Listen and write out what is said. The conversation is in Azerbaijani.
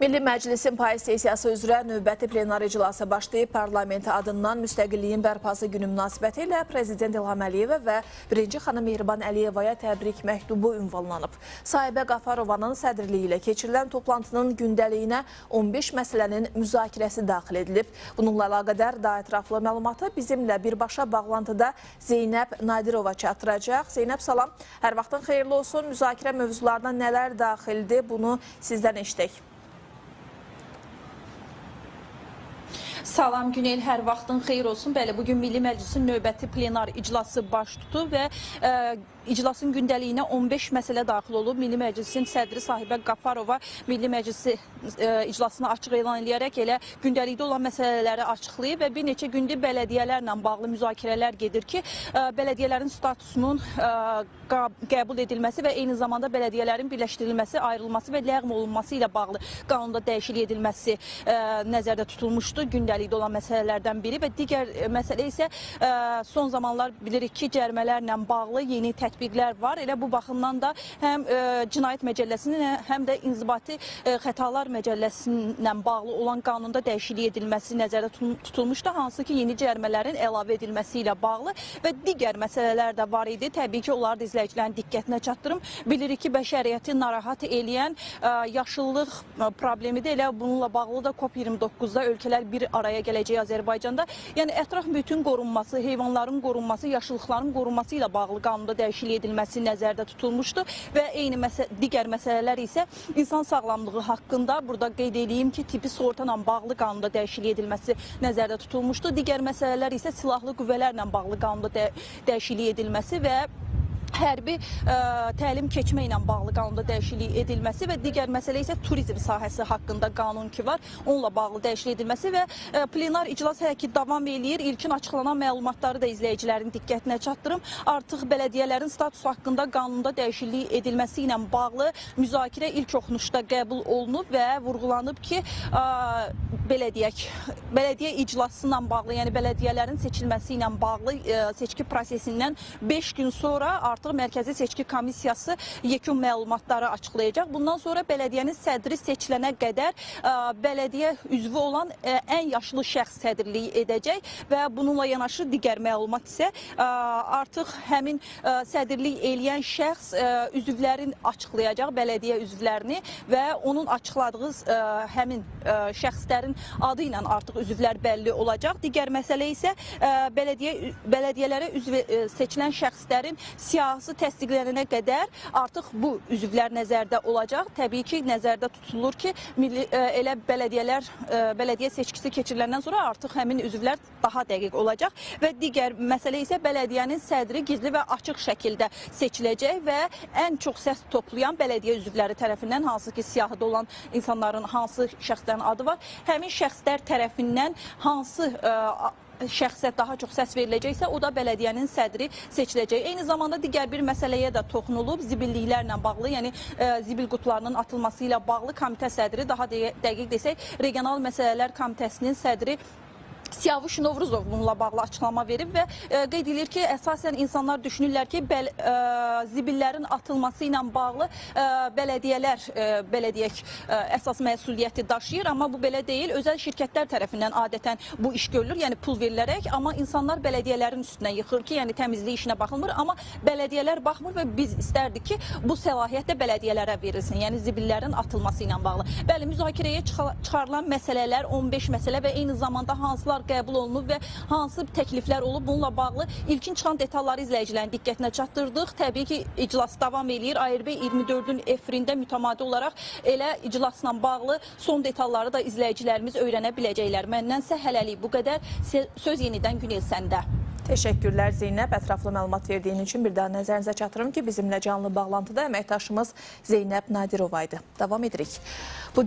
Milli Məclisin payız sessiyası üzrə növbəti plenar iclası başlayıb parlamenti adından müstəqilliyin bərpası günü münasibəti ilə Prezident İlham Əliyevə və birinci xanım Mehriban Əliyevaya təbrik məktubu ünvanlanıb. Sahibə Qafarovanın sədrliyi ilə keçirilən toplantının gündəliyinə 15 məsələnin müzakirəsi daxil edilib. Bununla əlaqədar daha ətraflı məlumatı bizimlə birbaşa bağlantıda Zeynəb Nadirova çatdıracaq. Zeynəb salam, hər vaxtın xeyirli olsun. Müzakirə mövzularına nələr daxildir bunu sizdən eşitək. Salam Günel, hər vaxtın xeyir olsun. Bəli, bu gün Milli Məclisin növbəti plenar iclası baş tutub və ə, iclasın gündəliyinə 15 məsələ daxil olub. Milli Məclisin sədri Sahibə Qafarova Milli Məclisi ə, iclasını açıq elan edərək elə gündəlikdə olan məsələləri açıqlayıb və bir neçə gündür bələdiyyələrlə bağlı müzakirələr gedir ki, ə, bələdiyyələrin statusunun qa- qəbul edilməsi və eyni zamanda bələdiyyələrin birləşdirilməsi, ayrılması və ləğv olunması ilə bağlı qanunda dəyişiklik edilməsi ə, nəzərdə tutulmuşdu. Gündəlikdə olan məsələlərdən biri və digər ə, məsələ isə ə, son zamanlar bilirik ki, cərimələrlə bağlı yeni tətbiqlər var. Elə bu baxımdan da həm ə, Cinayət Məcəlləsinin həm də İnzibati ə, Xətalar Məcəlləsinə bağlı olan qanunda dəyişiklik edilməsi nəzərdə tutul- tutulmuşdu, hansı ki, yeni cərimələrin əlavə edilməsi ilə bağlı və digər məsələlər də var idi. Təbii ki, onları da izləyicilərin diqqətinə çatdırım. Bilirik ki, bəşəriyyəti narahat eləyən ə, yaşıllıq problemi də elə bununla bağlı da COP29-da ölkələr bir araya gələcək Azərbaycanda. Yəni ətraf mühitin qorunması, heyvanların qorunması, yaşıllıqların qorunması ilə bağlı qanunda dəyişiklik edilməsi nəzərdə tutulmuşdu və eyni məsə digər məsələlər isə insan sağlamlığı haqqında burada qeyd edeyim ki, tipi sığorta ilə bağlı qanunda dəyişiklik edilməsi nəzərdə tutulmuşdu. Digər məsələlər isə silahlı qüvvələrlə bağlı qanunda də dəyişiklik edilməsi və hərbi ə, təlim keçmə ilə bağlı qanunda dəyişiklik edilməsi və digər məsələ isə turizm sahəsi haqqında qanun ki var, onunla bağlı dəyişiklik edilməsi və ə, plenar iclas hələ ki davam eləyir. İlkin açıqlanan məlumatları da izləyicilərin diqqətinə çatdırım. Artıq bələdiyyələrin statusu haqqında qanunda dəyişiklik edilməsi ilə bağlı müzakirə ilk oxunuşda qəbul olunub və vurğulanıb ki, ə, belə deyək, bələdiyyə iclası ilə bağlı, yəni bələdiyyələrin seçilməsi ilə bağlı ə, seçki prosesindən 5 gün sonra artıq Mərkəzi Seçki Komissiyası yekun məlumatları açıqlayacaq. Bundan sonra bələdiyyənin sədri seçilənə qədər ə, bələdiyyə üzvü olan ə, ən yaşlı şəxs sədrliyi edəcək və bununla yanaşı digər məlumat isə ə, artıq həmin ə, sədrlik eləyən şəxs ə, üzvlərin açıqlayacaq bələdiyyə üzvlərini və onun açıqladığı ə, həmin ə, şəxslərin adı ilə artıq üzvlər bəlli olacaq. Digər məsələ isə ə, bələdiyyə bələdiyyələrə üzv ə, seçilən şəxslərin siyahısı təsdiqlənənə qədər artıq bu üzvlər nəzərdə olacaq. Təbii ki, nəzərdə tutulur ki, milli ə, elə bələdiyyələr ə, bələdiyyə seçkisi keçiriləndən sonra artıq həmin üzvlər daha dəqiq olacaq və digər məsələ isə bələdiyyənin sədri gizli və açıq şəkildə seçiləcək və ən çox səs toplayan bələdiyyə üzvləri tərəfindən hansı ki, siyahıda olan insanların hansı şəxslərin adı var, həmin şəxslər tərəfindən hansı ə, şəxsə daha çox səs veriləcəksə, o da bələdiyyənin sədri seçiləcək. Eyni zamanda digər bir məsələyə də toxunulub, zibilliklərlə bağlı, yəni ə, zibil qutularının atılması ilə bağlı komitə sədri, daha dəqiq desək, regional məsələlər komitəsinin sədri Siyavuş Novruzov bununla bağlı açıqlama verib və e, qeyd edir ki, əsasən insanlar düşünürlər ki, bəl, e, zibillərin atılması ilə bağlı e, bələdiyyələr e, belə deyək, e, əsas məsuliyyəti daşıyır, amma bu belə deyil. Özəl şirkətlər tərəfindən adətən bu iş görülür, yəni pul verilərək, amma insanlar bələdiyyələrin üstünə yıxır ki, yəni təmizlik işinə baxılmır, amma bələdiyyələr baxmır və biz istərdik ki, bu səlahiyyət də bələdiyyələrə verilsin, yəni zibillərin atılması ilə bağlı. Bəli, müzakirəyə çıxa- çıxarılan məsələlər 15 məsələ və eyni zamanda hansılar qəbul olunub və hansı təkliflər olub bununla bağlı ilkin çıxan detalları izləyicilərin diqqətinə çatdırdıq. Təbii ki, iclas davam eləyir. ARB 24-ün efirində mütəmadi olaraq elə iclasla bağlı son detalları da izləyicilərimiz öyrənə biləcəklər. Məndənsə hələlik bu qədər. Söz yenidən Günel səndə. Təşəkkürlər Zeynəb. Ətraflı məlumat verdiyin üçün bir daha nəzərinizə çatdırım ki, bizimlə canlı bağlantıda əməkdaşımız Zeynəb Nadirova idi. Davam edirik. Bugün